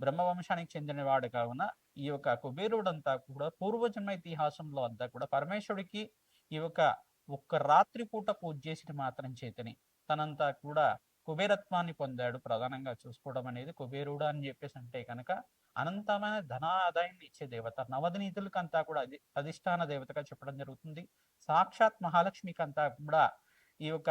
బ్రహ్మవంశానికి చెందినవాడు కావున ఈ యొక్క కుబేరుడంతా కూడా పూర్వజన్మ ఇతిహాసంలో అంతా కూడా పరమేశ్వరుడికి ఈ యొక్క ఒక్క రాత్రి పూట పూజ చేసిన మాత్రం చేతని. తనంతా కూడా కుబేరత్వాన్ని పొందాడు ప్రధానంగా చూసుకోవడం అనేది కుబేరుడు అని చెప్పేసి అంటే కనుక అనంతమైన ధనాదాయాన్ని ఇచ్చే దేవత నవదనీతులకు అంతా కూడా అది అధిష్టాన దేవతగా చెప్పడం జరుగుతుంది. సాక్షాత్ మహాలక్ష్మికి అంతా కూడా ఈ యొక్క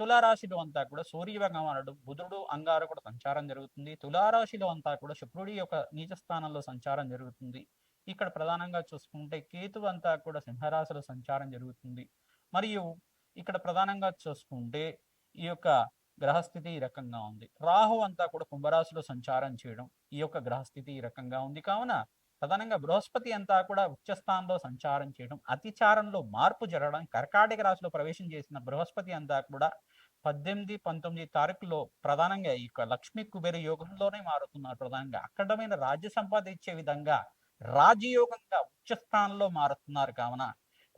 తులారాశిలో అంతా కూడా సూర్య అనడు బుధుడు అంగారకుడు సంచారం జరుగుతుంది. తులారాశిలో అంతా కూడా శుక్రుడి యొక్క నీచ స్థానంలో సంచారం జరుగుతుంది. ఇక్కడ ప్రధానంగా చూసుకుంటే కేతు అంతా కూడా సింహరాశిలో సంచారం జరుగుతుంది. మరియు ఇక్కడ ప్రధానంగా చూసుకుంటే ఈ యొక్క గ్రహస్థితి ఈ రకంగా ఉంది. రాహు అంతా కూడా కుంభరాశిలో సంచారం చేయడం ఈ యొక్క గ్రహస్థితి ఈ రకంగా ఉంది. కావున ప్రధానంగా బృహస్పతి అంతా కూడా ఉచ్చస్థానంలో సంచారం చేయడం అతిచారంలో మార్పు జరగడం కర్కాటక రాశిలో ప్రవేశం చేసిన బృహస్పతి అంతా కూడా పద్దెనిమిది పంతొమ్మిది తారీఖులో ప్రధానంగా ఈ యొక్క లక్ష్మీ కుబేర యోగంలోనే మారుతున్నారు ప్రధానంగా. అక్కడమైన రాజ్య సంపాద ఇచ్చే విధంగా రాజయోగంగా ఉచ్చస్థానంలో మారుతున్నారు కావున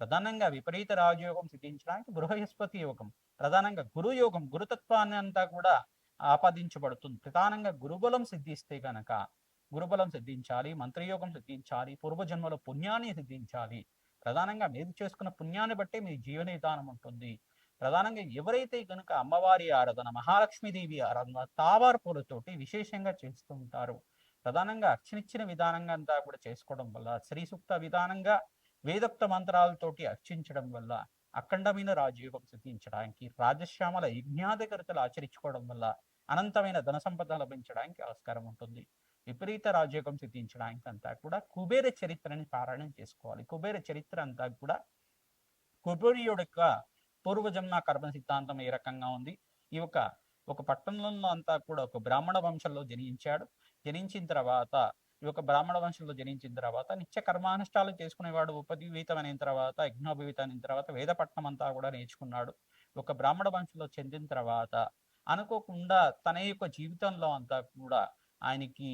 ప్రధానంగా విపరీత రాజయోగం సిద్ధించడానికి బృహస్పతి యోగం ప్రధానంగా గురు యోగం గురుతత్వాన్ని అంతా కూడా ఆపాదించబడుతుంది. ప్రధానంగా గురుబలం సిద్ధిస్తే గనక గురుబలం సిద్ధించాలి మంత్రయోగం సిద్ధించాలి పూర్వజన్మల పుణ్యాన్ని సిద్ధించాలి. ప్రధానంగా మీరు చేసుకున్న పుణ్యాన్ని బట్టే మీ జీవన విధానం ఉంటుంది. ప్రధానంగా ఎవరైతే కనుక అమ్మవారి ఆరాధన మహాలక్ష్మీదేవి ఆరాధన తావారు పూలతోటి విశేషంగా చేస్తూ ఉంటారు ప్రధానంగా అర్చనిచ్చిన విధానంగా అంతా కూడా చేసుకోవడం వల్ల శ్రీ సూక్త విధానంగా వేదోక్త మంత్రాలతోటి అర్చించడం వల్ల అఖండమైన రాజయోగం సిద్ధించడానికి రాజశ్యామల యజ్ఞాధికరతలు ఆచరించుకోవడం వల్ల అనంతమైన ధన సంపద లభించడానికి ఆస్కారం ఉంటుంది. విపరీత రాజయోగం సిద్ధించడానికి అంతా కూడా కుబేర చరిత్రని పారాయణం చేసుకోవాలి. కుబేర చరిత్ర అంతా కూడా కుబేరుడు యొక్క పూర్వజన్మ కర్మ సిద్ధాంతం ఏ రకంగా ఉంది? ఈ యొక్క ఒక పట్టణంలో అంతా కూడా ఒక బ్రాహ్మణ వంశంలో జనించాడు. జనించిన తర్వాత ఈ యొక్క బ్రాహ్మణ వంశంలో జనించిన తర్వాత నిత్య కర్మానుష్ఠాలు చేసుకునేవాడు ఉపజీవితమైన తర్వాత యజ్ఞోపవీతమైన తర్వాత వేదపట్నం అంతా కూడా నేర్చుకున్నాడు. ఒక బ్రాహ్మణ వంశంలో చెందిన తర్వాత అనుకోకుండా తన యొక్క జీవితంలో అంతా కూడా ఆయనకి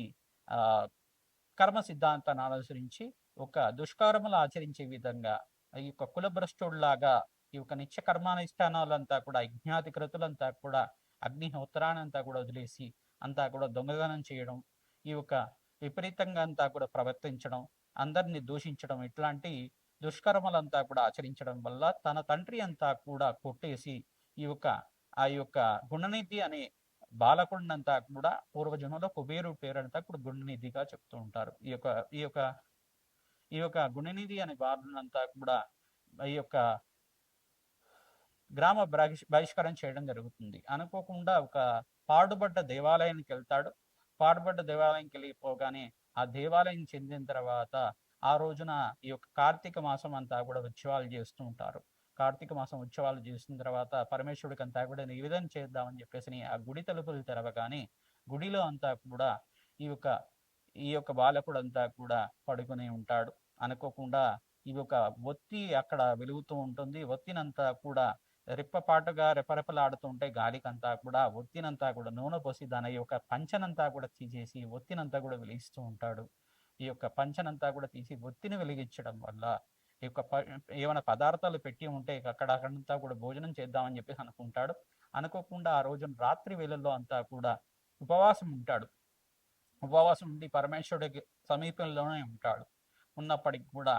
కర్మ సిద్ధాంతాన్ని అనుసరించి ఒక దుష్కర్మలు ఆచరించే విధంగా ఈ యొక్క కులభ్రష్టుడిలాగా ఈ యొక్క నిత్య కర్మానుష్ఠానాలంతా కూడా యజ్ఞాధికృతులంతా కూడా అగ్నిహోత్రానంతా కూడా వదిలేసి అంతా కూడా దొంగదనం చేయడం ఈ యొక్క విపరీతంగా అంతా కూడా ప్రవర్తించడం అందరిని దూషించడం ఇట్లాంటి దుష్కర్మలంతా కూడా ఆచరించడం వల్ల తన తండ్రి అంతా కూడా కొట్టేసి ఈ యొక్క ఆ యొక్క గుణనిధి అనే బాలకుడినంతా కూడా పూర్వజన్మలో కుబేరు పేరంతా కూడా గుణనిధిగా చెప్తూ ఉంటారు. ఈ యొక్క ఈ యొక్క ఈ యొక్క గుణనిధి అనే బాలునంతా కూడా ఈ యొక్క గ్రామ బహిష్- బహిష్కరణ చేయడం జరుగుతుంది. అనుకోకుండా ఒక పాడుబడ్డ దేవాలయానికి వెళ్తాడు. పాడుబడ్డ దేవాలయంకి వెళ్ళిపోగానే ఆ దేవాలయం చెందిన తర్వాత ఆ రోజున ఈ యొక్క కార్తీక మాసం అంతా కూడా ఉత్సవాలు చేస్తూ ఉంటారు. కార్తీక మాసం ఉత్సవాలు చేసిన తర్వాత పరమేశ్వరుడికి అంతా కూడా నివేదన చేద్దామని చెప్పేసి ఆ గుడి తలుపులు తెరవగానే గుడిలో అంతా కూడా ఈ యొక్క ఈ యొక్క బాలకుడు అంతా కూడా పడుకుని ఉంటాడు. అనుకోకుండా ఈ యొక్క ఒత్తి అక్కడ వెలుగుతూ ఉంటుంది. ఒత్తినంతా కూడా రెప్పపాటుగా రెపరెపలాడుతూ ఉంటే గాలికంతా కూడా ఒత్తినంతా కూడా నూనె పోసి దాని యొక్క పంచనంతా కూడా తీసేసి ఒత్తినంతా కూడా వెలిగిస్తూ ఉంటాడు. ఈ యొక్క పంచనంతా కూడా తీసి ఒత్తిని వెలిగించడం వల్ల యొక్క ప- ఏమైనా పదార్థాలు పెట్టి ఉంటే అక్కడ అక్కడంతా కూడా భోజనం చేద్దామని చెప్పేసి అనుకుంటాడు. అనుకోకుండా ఆ రోజున రాత్రి వేళల్లో అంతా కూడా ఉపవాసం ఉంటాడు. ఉపవాసం ఉండి పరమేశ్వరుడికి సమీపంలోనే ఉంటాడు. ఉన్నప్పటికి కూడా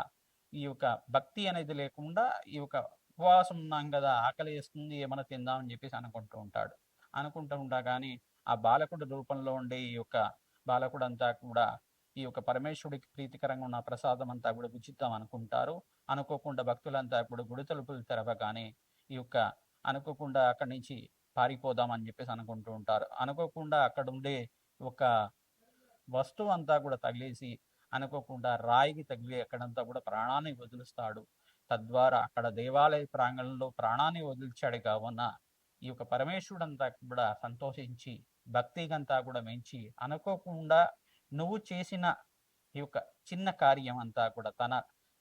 ఈ యొక్క భక్తి అనేది లేకుండా ఈ యొక్క ఉపవాసం ఉన్నాం కదా ఆకలి వేస్తుంది ఏమైనా తిందామని చెప్పేసి అనుకుంటూ ఉంటాడు. అనుకుంటూ ఉంటా కానీ ఆ బాలకుడు రూపంలో ఉండే ఈ యొక్క బాలకుడు అంతా కూడా ఈ యొక్క పరమేశ్వరుడికి ప్రీతికరంగా ఉన్న ప్రసాదం అంతా కూడా ఉచితం అనుకుంటారు. అనుకోకుండా భక్తులంతా కూడా గుడి తలుపులు తెరవగానే ఈ యొక్క అనుకోకుండా అక్కడి నుంచి పారిపోదాం అని చెప్పేసి అనుకుంటూ ఉంటారు. అనుకోకుండా అక్కడ ఉండే ఒక వస్తువు అంతా కూడా తగిలేసి అనుకోకుండా రాయికి తగిలి అక్కడంతా కూడా ప్రాణాన్ని వదులుస్తాడు. తద్వారా అక్కడ దేవాలయ ప్రాంగణంలో ప్రాణాన్ని వదిలిచాడు కావున ఈ యొక్క పరమేశ్వరుడు అంతా కూడా సంతోషించి భక్తిగంతా కూడా మెంచి అనుకోకుండా నువ్వు చేసిన ఈ యొక్క చిన్న కార్యం అంతా కూడా తన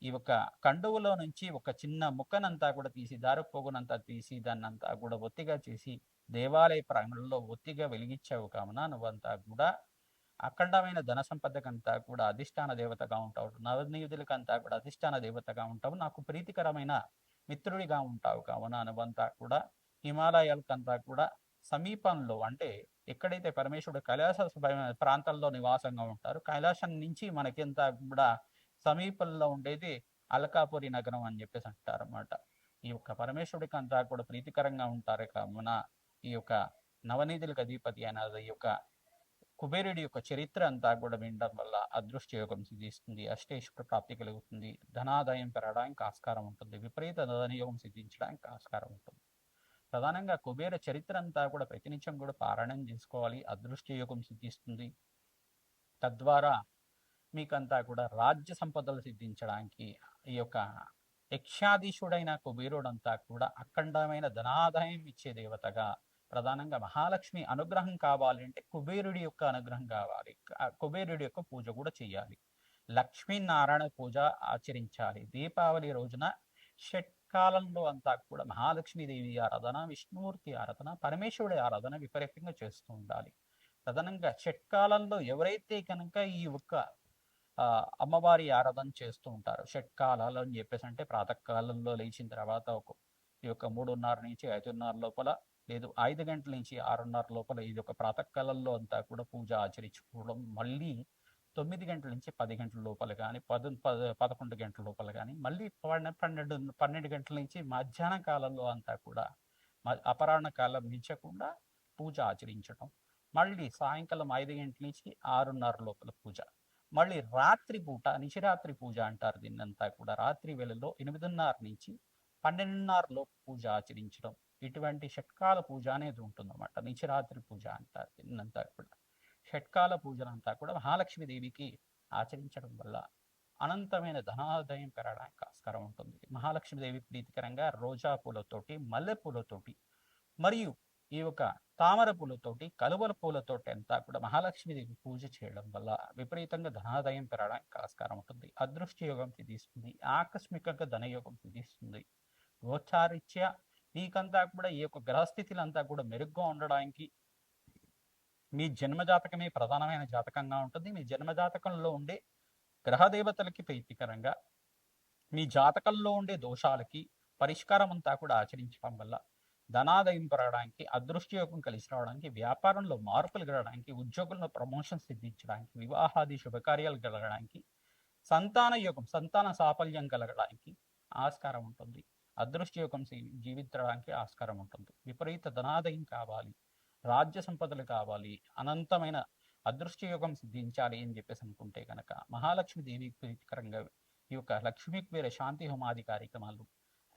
ఈ యొక్క కండువులో నుంచి ఒక చిన్న ముక్కనంతా కూడా తీసి దారుపోగునంతా తీసి దాన్నంతా కూడా ఒత్తిగా చేసి దేవాలయ ప్రాంగణంలో ఒత్తిగా వెలిగించావు కావున నువ్వంతా కూడా అఖండమైన ధన సంపదకంతా కూడా అధిష్టాన దేవతగా ఉంటావు. నవనీయుదులకంతా కూడా అధిష్టాన దేవతగా ఉంటావు. నాకు ప్రీతికరమైన మిత్రుడిగా ఉంటావు కావున నువ్వంతా కూడా హిమాలయాలకంతా కూడా సమీపంలో అంటే ఎక్కడైతే పరమేశ్వరుడు కైలాస ప్రాంతాల్లో నివాసంగా ఉంటారు కైలాసం నుంచి మనకింత కూడా సమీపంలో ఉండేది అలకాపురి నగరం అని చెప్పేసి అంటారు అన్నమాట ఈ యొక్క పరమేశ్వరుడికి అంతా కూడా ప్రీతికరంగా ఉంటారు కావున ఈ యొక్క నవనీతులకు అధిపతి అయిన ఈ యొక్క కుబేరుడి యొక్క చరిత్ర అంతా కూడా వినడం వల్ల అదృష్ట యోగం సిద్ధిస్తుంది అష్టేశ్వర ప్రాప్తి కలుగుతుంది ధనాదాయం పెరగడానికి ఆస్కారం ఉంటుంది విపరీత ధనయోగం సిద్ధించడానికి ఆస్కారం ఉంటుంది. ప్రధానంగా కుబేర చరిత్ర అంతా కూడా ప్రతినిత్యం కూడా పారాయణం చేసుకోవాలి అదృష్ట యోగం సిద్ధిస్తుంది. తద్వారా మీకంతా కూడా రాజ్య సంపదలు సిద్ధించడానికి ఈ యొక్క యక్షాధీశుడైన కుబేరుడంతా కూడా అఖండమైన ధనాదాయం ఇచ్చే దేవతగా ప్రధానంగా మహాలక్ష్మి అనుగ్రహం కావాలి అంటే కుబేరుడి యొక్క అనుగ్రహం కావాలి. కుబేరుడి యొక్క పూజ కూడా చేయాలి. లక్ష్మీనారాయణ పూజ ఆచరించాలి. దీపావళి రోజున కాలంలో అంతా కూడా మహాలక్ష్మీదేవి ఆరాధన విష్ణుమూర్తి ఆరాధన పరమేశ్వరుడి ఆరాధన విపరీతంగా చేస్తూ ఉండాలి. ప్రధానంగా షట్కాలంలో ఎవరైతే కనుక ఈ ఒక్క అమ్మవారి ఆరాధన చేస్తూ ఉంటారు షట్కాలాలు అని చెప్పేసి అంటే ప్రాతకాలంలో లేచిన తర్వాత ఒక ఈ యొక్క మూడున్నర నుంచి ఐదున్నర లోపల లేదు ఐదు గంటల నుంచి ఆరున్నర లోపల ఇది ఒక ప్రాతకాలంలో అంతా కూడా పూజ ఆచరించుకోవడం మళ్ళీ తొమ్మిది గంటల నుంచి పది గంటల లోపల కానీ పద పద పదకొండు గంటల లోపల కానీ మళ్ళీ పన్నె- పన్నెండు పన్నెండు గంటల నుంచి మధ్యాహ్న కాలంలో అంతా కూడా మ- అపరాహ్న కాలం మించకుండా పూజ ఆచరించడం మళ్ళీ సాయంకాలం ఐదు గంటల నుంచి ఆరున్నర లోపల పూజ మళ్ళీ రాత్రి పూట నిశిరాత్రి పూజ అంటారు దీన్నంతా కూడా. రాత్రి వేళలో ఎనిమిదిన్నర నుంచి పన్నెండున్నర లోపు పూజ ఆచరించడం ఇటువంటి షట్కాల పూజ అనేది ఉంటుందన్నమాట. నిశిరాత్రి పూజ అంటారు దీన్నంతా కూడా. షట్కాల పూజలంతా కూడా మహాలక్ష్మీదేవికి ఆచరించడం వల్ల అనంతమైన ధనాదాయం పెరగడానికి ఆస్కారం ఉంటుంది. మహాలక్ష్మీదేవి ప్రీతికరంగా రోజా పూలతోటి మల్లె పూలతోటి మరియు ఈ యొక్క తామర పూలతోటి కలువల పూలతోటి అంతా కూడా మహాలక్ష్మీదేవి పూజ చేయడం వల్ల విపరీతంగా ధనాదాయం పెరగడానికి ఆస్కారం ఉంటుంది. అదృష్ట యోగం సిద్ధిస్తుంది. ఆకస్మికంగా ధనయోగం సిద్ధిస్తుంది. గోచారిత్య మీకంతా కూడా ఈ యొక్క గ్రహస్థితులంతా కూడా మెరుగ్గా ఉండడానికి మీ జన్మజాతకమే ప్రధానమైన జాతకంగా ఉంటుంది. మీ జన్మజాతకంలో ఉండే గ్రహ దేవతలకి ప్రీతికరంగా మీ జాతకంలో ఉండే దోషాలకి పరిష్కారం అంతా కూడా ఆచరించడం వల్ల ధనాదయం పెరగడానికి అదృష్టయోగం కలిసి రావడానికి వ్యాపారంలో మార్పులు కలగడానికి ఉద్యోగుల్లో ప్రమోషన్ సిద్ధించడానికి వివాహాది శుభకార్యాలు కలగడానికి సంతాన యోగం సంతాన సాఫల్యం కలగడానికి ఆస్కారం ఉంటుంది. అదృష్టయోగం జీవించడానికి ఆస్కారం ఉంటుంది. విపరీత ధనాదయం కావాలి. రాజ్య సంపదలు కావాలి అనంతమైన అదృష్ట యోగం సిద్ధించాలి అని చెప్పేసి అనుకుంటే కనుక మహాలక్ష్మి దేవి ప్రీతికరంగా ఈ యొక్క లక్ష్మీ కుబేర శాంతి హోమాది కార్యక్రమాలు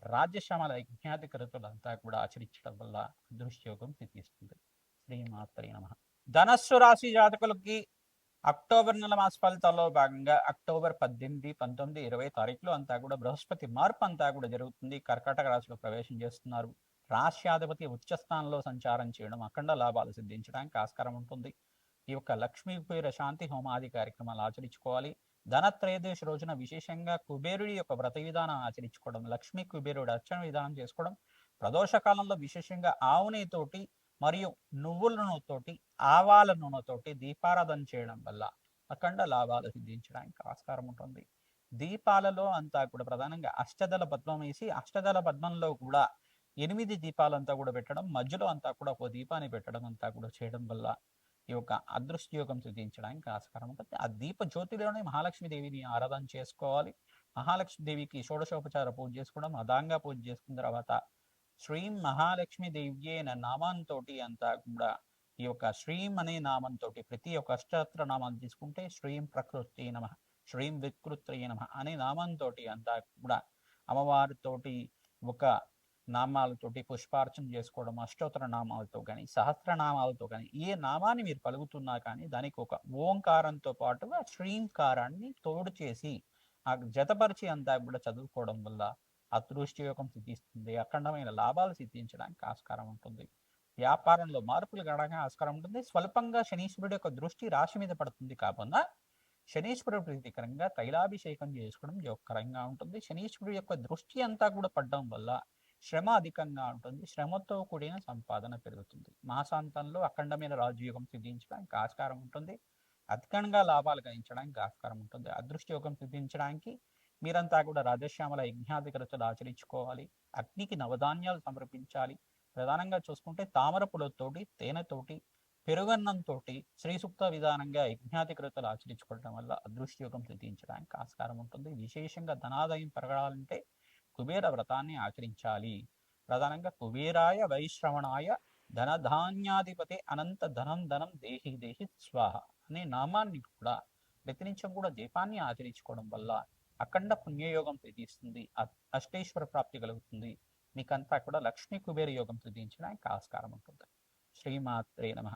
రాజ్యశ్యామల యజ్ఞాతి కరుతులంతా కూడా ఆచరించడం వల్ల అదృష్ట యోగం సిద్ధిస్తుంది. శ్రీమాత్రే నమ. ధనస్సు రాశి జాతకులకి అక్టోబర్ నెల మాస ఫలితాల్లో భాగంగా అక్టోబర్ పద్దెనిమిది పంతొమ్మిది ఇరవై తారీఖులో అంతా కూడా బృహస్పతి మార్పు అంతా కూడా జరుగుతుంది. కర్కాటక రాశిలో ప్రవేశం చేస్తున్నారు. రాశ్యాధిపతి ఉచ్చస్థానంలో సంచారం చేయడం అఖండ లాభాలు సిద్ధించడానికి ఆస్కారం ఉంటుంది. ఈ యొక్క లక్ష్మీ కుబేర శాంతి హోమాది కార్యక్రమాలు ఆచరించుకోవాలి. ధనత్రయోదశి రోజున విశేషంగా కుబేరుడి యొక్క వ్రత విధానం ఆచరించుకోవడం లక్ష్మీ కుబేరుడు అర్చన విధానం చేసుకోవడం ప్రదోష కాలంలో విశేషంగా ఆవు నెయ్యితోటి మరియు నువ్వుల నూనెతోటి ఆవాల నూనెతోటి దీపారాధన చేయడం వల్ల అఖండ లాభాలు సిద్ధించడానికి ఆస్కారం ఉంటుంది. దీపాలలో అంతా కూడా ప్రధానంగా అష్టదళ పద్మం వేసి అష్టదళ పద్మంలో కూడా ఎనిమిది దీపాలంతా కూడా పెట్టడం మధ్యలో అంతా కూడా ఒక దీపాన్ని పెట్టడం అంతా కూడా చేయడం వల్ల ఈ యొక్క అదృష్ట యోగం సిద్ధించడానికి ఆస్కారం ఉంటుంది. ఆ దీప జ్యోతిలోనే మహాలక్ష్మి దేవిని ఆరాధన చేసుకోవాలి. మహాలక్ష్మి దేవికి షోడశోపచార పూజ చేసుకోవడం అదాంగా పూజ చేసుకున్న తర్వాత శ్రీం మహాలక్ష్మి దేవ్యే అనే నామంతో అంతా కూడా ఈ యొక్క శ్రీం అనే నామంతో ప్రతి ఒక్క అష్టోత్తర నామాన్ని తీసుకుంటే శ్రీం ప్రకృతి నమ శ్రీం వికృత్రయ నమ అనే నామంతో అంతా కూడా అమ్మవారితోటి ఒక నామాలతోటి పుష్పార్చన చేసుకోవడం అష్టోత్తర నామాలతో కానీ సహస్రనామాలతో కానీ ఏ నామాన్ని మీరు పలుకుతున్నా కానీ దానికి ఒక ఓంకారంతో పాటుగా శ్రీంకారాన్ని తోడు చేసి ఆ జతపరిచి అంతా కూడా చదువుకోవడం వల్ల అదృష్టి యోగం సిద్ధిస్తుంది. అఖండమైన లాభాలు సిద్ధించడానికి ఆస్కారం ఉంటుంది. వ్యాపారంలో మార్పులు కావడానికి ఆస్కారం ఉంటుంది. స్వల్పంగా శనీశ్వరుడు యొక్క దృష్టి రాశి మీద పడుతుంది కాకుండా శనీశ్వరుడు ప్రీతికరంగా తైలాభిషేకం చేసుకోవడం యోగకరంగా ఉంటుంది. శనీశ్వరుడు యొక్క దృష్టి అంతా కూడా పడడం వల్ల శ్రమ అధికంగా ఉంటుంది. శ్రమతో కూడిన సంపాదన పెరుగుతుంది. మాసాంతంలో అఖండమైన రాజయోగం సిద్ధించడానికి ఆస్కారం ఉంటుంది. అధికంగా లాభాలు గణించడానికి ఆస్కారం ఉంటుంది. అదృష్టయోగం సిద్ధించడానికి మీరంతా కూడా రాజశ్యామల యజ్ఞాధికరతలు ఆచరించుకోవాలి. అగ్నికి నవధాన్యాలు సమర్పించాలి. ప్రధానంగా చూసుకుంటే తామర పులతోటి తేనెతోటి పెరుగన్నంతో శ్రీసూక్త విధానంగా యజ్ఞాధికృతలు ఆచరించుకోవడం వల్ల అదృష్టయోగం సిద్ధించడానికి ఆస్కారం ఉంటుంది. విశేషంగా ధనాదాయం పెరగాలంటే కుబేర వ్రతాన్ని ఆచరించాలి. ప్రధానంగా కుబేరాయ వైశ్రవణాయ ధనధాన్యాధిపతి అనంత ధనం ధనం దేహి దేహి స్వాహ అనే నామాన్ని కూడా ప్రతినిత్యం కూడా దీపాన్ని ఆచరించుకోవడం వల్ల అఖండ పుణ్యయోగం సిద్ధిస్తుంది అష్టేశ్వర ప్రాప్తి కలుగుతుంది. మీకంతా కూడా లక్ష్మీ కుబేర యోగం సిద్ధించడానికి ఆస్కారం ఉంటుంది. శ్రీమాత్రే నమ.